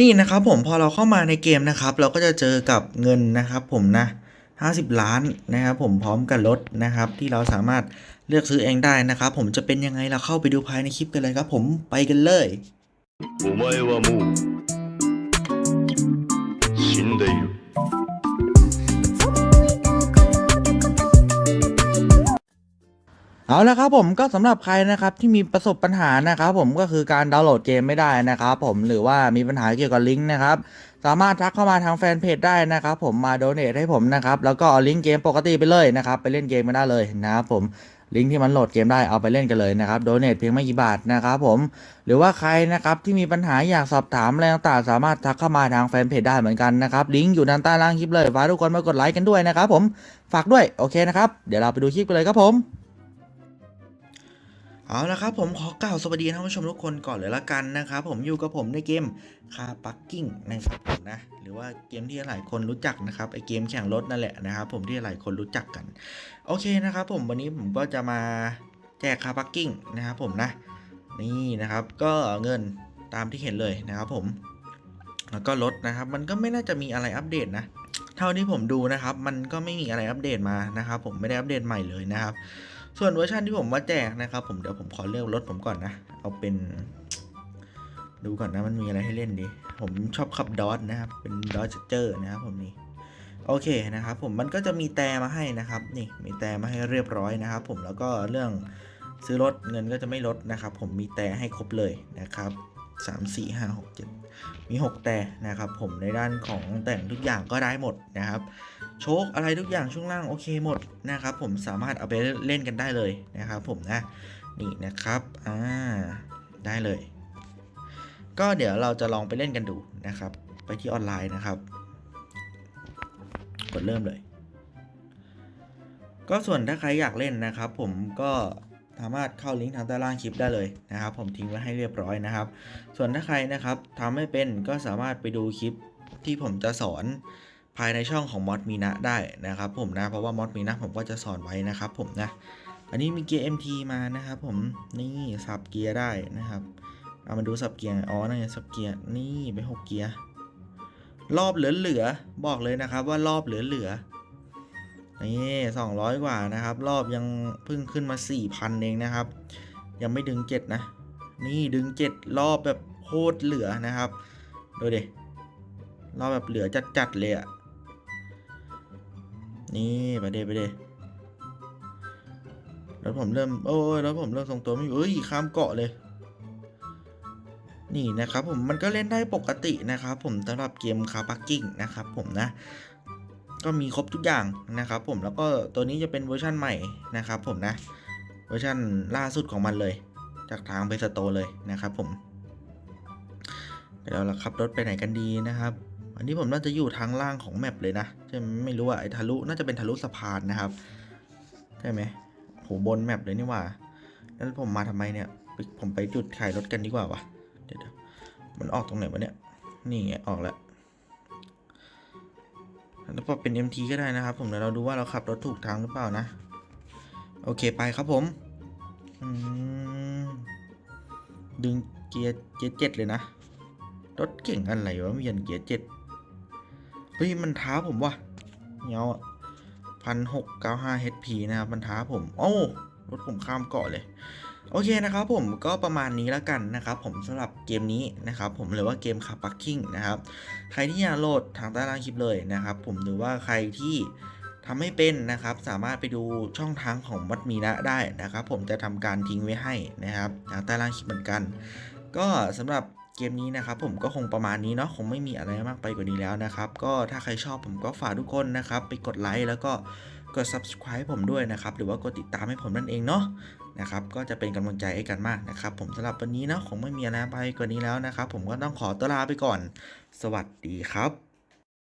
นี่นะครับผมพอเราเข้ามาในเกมนะครับ เราก็จะเจอกับเงินนะครับผมนะ 50 ล้านนะครับผมพร้อมกับรถนะครับ ที่เราสามารถเลือกซื้อเองได้นะครับ ผมจะเป็นยังไงเราเข้าไปดูภายในคลิปกันเลยครับ ผมไปกันเลย お前はもう เอาละครับผมก็สำหรับใครนะครับที่มีประสบปัญหานะครับผมก็คือการดาวน์โหลดเกมไม่ได้นะครับผมหรือว่ามีปัญหาเกี่ยวกับลิงก์นะครับสามารถทักเข้ามาทางแฟนเพจได้นะครับผมมาโดเนทให้ผมนะครับแล้วก็เอาลิงก์เกมปกติไปเลยนะครับไปเล่นเกมกันได้เลยนะครับผมลิงก์ที่มันโหลดเกมได้เอาไปเล่นกันเลยนะครับโดเนทเพียงไม่กี่บาทนะครับผมหรือว่าใครนะครับที่มีปัญหาอยากสอบถามอะไรต่างๆสามารถทักเข้ามาทางแฟนเพจได้เหมือนกันนะครับลิงก์อยู่ด้านใต้ล่างคลิปเลยฝากทุกคนมากดไลค์กันด้วยนะครับผมฝากด้วยโอเคนะครับเดี๋ยวเราไปดูคลิปกันเลยครับผม เอาละครับผมขอกล่าวสวัสดีท่านผู้ชมทุกคนก่อนเลยละกันนะครับผมอยู่กับผมในเกมคาปักกิ้งนะครับผมนะหรือว่าเกมที่หลายคนรู้จักนะครับไอเกมแข่งรถนั่นแหละนะครับผมที่หลายคนรู้จักกัน โอเคนะครับผมวันนี้ผมก็จะมาแจกคาปักกิ้งนะครับผมนะนี่นะครับก็เงินตามที่เห็นเลยนะครับผมแล้วก็รถนะครับ มันก็ไม่น่าจะมีอะไรอัปเดตนะ เท่าที่ผมดูนะครับ มันก็ไม่มีอะไรอัปเดตมานะครับ ผมไม่ได้อัปเดตใหม่เลยนะครับ ส่วนเวอร์ชันที่ผมมาแจกนะครับผมเดี๋ยวผมขอเลือกรถผมก่อนนะ เอาเป็น ดูก่อนนะมันมีอะไรให้เล่นดี ผมชอบขับดอทนะครับ เป็นดอทเจอร์นะครับผมนี่โอเคนะครับผมมันก็จะมีแต่มาให้นะครับนี่มีแต่มาให้เรียบร้อยนะครับผมแล้วก็เรื่องซื้อรถเงินก็จะไม่ลดนะครับ ผมมีแต่ให้ครบเลยนะครับ สามสี่ห้าหกเจ็ดมีหกแต่นะครับผมในด้านของแต่งทุกอย่างก็ได้หมดนะครับโชคอะไรทุกอย่างช่วงล่างโอเคหมดนะครับผมสามารถเอาไปเล่นกันได้เลยนะครับผมนะนี่นะครับอ่าได้เลย ก็เดี๋ยวเราจะลองไปเล่นกันดูนะครับ ไปที่ออนไลน์นะครับ กดเริ่มเลย ก็ส่วนถ้าใครอยากเล่นนะครับ ผมก็ สามารถเข้าลิงก์ทางใต้ล่างคลิปได้เลยนะครับ ผมทิ้งไว้ให้เรียบร้อยนะครับ ส่วนถ้าใครนะครับทำไม่เป็นก็สามารถไปดูคลิปที่ผมจะสอนภายในช่องของมอดมีนะได้นะครับ ผมนะเพราะว่ามอดมีนะผมก็จะสอนไว้นะครับ ผมนะอันนี้มีเกียร์ MT มานะครับ ผมนี่สับเกียร์ได้นะครับเอามาดูสับเกียร์อ๋อนั่นไงสับเกียร์นี่ไปหกเกียร์รอบเหลือๆบอกเลยนะครับว่ารอบเหลือๆ นี่สองร้อยกว่านะครับ รอบยังเพิ่งขึ้นมา4ี่พันเองนะครับ ยังไม่ดึงเจ็ดนะ นี่ดึงเจ็ดรอบแบบโคตรเหลือนะครับ ดูดิรอบแบบเหลือจัดๆเลยอะนี่ไปเดไปเดแล้วผมเริ่มโอ้ยแล้วผมเริ่มทรงตัวไม่อยู่เอ้ยข้ามเกาะเลย นี่นะครับผมมันก็เล่นได้ปกตินะครับ ผมสำหรับเกมคาปักกิ้งนะครับ ผมนะ ก็มีครบทุกอย่างนะครับผมแล้วก็ตัวนี้จะเป็นเวอร์ชันใหม่นะครับผมนะเวอร์ชันล่าสุดของมันเลย จากทางเพสโตเลยนะครับผมเดี๋ยวเราขับรถไปไหนกันดีนะครับ อันนี้ผมน่าจะอยู่ทางล่างของแมปเลยนะใช่ไหมไม่รู้ว่าไอ้ทะลุน่าจะเป็นทะลุสะพานนะครับใช่ไหมโหบนแมปเลยนี่ว่า แล้วผมมาทำไมเนี่ย ผมไปจุดขายรถกันดีกว่าวะเดี๋ยวเดี๋ยวมันออกตรงไหนวะเนี่ย นี่ไงออกแล้ว แล้วพอเป็น MT ก็ได้นะครับ ผมเดี๋ยวเราดูว่าเราขับรถถูกทางหรือเปล่านะ โอเคไปครับผมดึงเกียร์เกียร์เจ็ดเลยนะ รถเก่งอะไรวะเวียนเกียร์เจ็ดเฮ้ยมันท้าผมวะเงาพันหกเก้าห้า HP นะครับ มันท้าผม โอ้รถผมข้ามเกาะเลย โอเคนะครับผมก็ประมาณนี้แล้วกันนะครับผมสำหรับเกมนี้นะครับผมหรือว่าเกมคาปักกิ้งนะครับใครที่อยากโหลดทางใต้ล่างคลิปเลยนะครับผมหรือว่าใครที่ทำไม่เป็นนะครับสามารถไปดูช่องทางของวัดมีนะได้นะครับ ผมจะทำการทิ้งไว้ให้นะครับทางใต้ล่างคลิปเหมือนกัน ก็สำหรับเกมนี้นะครับผมก็คงประมาณนี้เนาะคงไม่มีอะไรมากไปกว่านี้แล้วนะครับ ก็ถ้าใครชอบผมก็ฝากทุกคนนะครับ ไปกดไลค์แล้วก็กด subscribe ผมด้วยนะครับ หรือว่ากดติดตามให้ผมนั่นเองเนาะ นะครับก็จะเป็นกำลังใจให้กันมากนะครับผมสำหรับวันนี้นะคงไม่มีอะไรไปกว่านี้แล้วนะครับ ผมก็ต้องขอตัวลาไปก่อน สวัสดีครับ